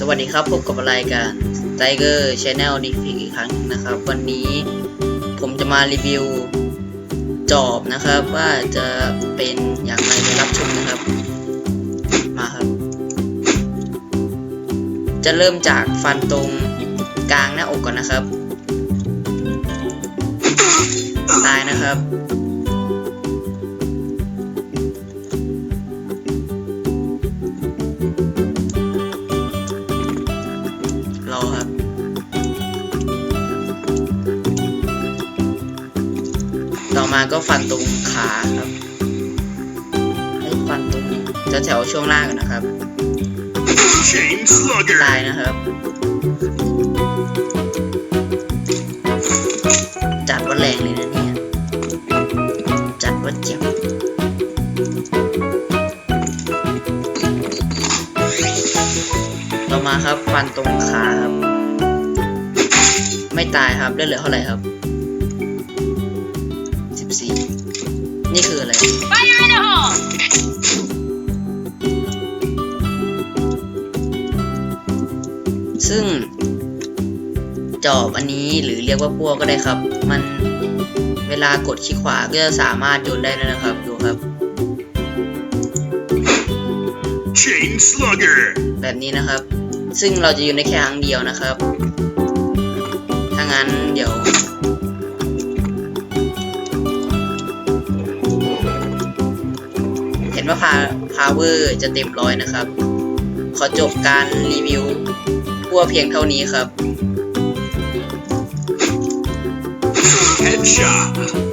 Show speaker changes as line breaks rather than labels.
สวัสดีครับพบกับรายการ Tiger Channel ดีพีอีกครั้งนะครับ วันนี้ผมจะมารีวิวจอบนะครับ ว่าจะเป็นอย่างไรไปรับชมนะครับ มาครับ จะเริ่มจากฟันตรงกลางหน้าอกก่อนนะครับ ตายนะครับ รอครับต่อมาก็ฟันตรงขาครับให้ฟันตรงจะแถวช่วงล่างนนะครับ
Chain Slugger.
ตายนะครับ จัดว่าแรงเลยนะเนี่ย จัดว่าเจ็บ ต่อมาครับฟันตรงขาครับ ไม่ตายครับได้เหลือเท่าไหร่ครับสิบสี่นี่คืออะไรซึ่ง จอบอันนี้หรือเรียกว่าพวกก็ได้ครับ มันเวลากดคลิกขวาก็จะสามารถโยนได้แล้วนะครับ ดูครับ
Chain Slugger.
แบบนี้นะครับ ซึ่งเราจะโยนได้แค่ครั้งเดียวนะครับ ถ้างั้นเดี๋ยว เห็นว่าพา power จะเต็มร้อยนะครับ ขอจบการรีวิวพัวเพียงเท่านี้ครับ
Headshot.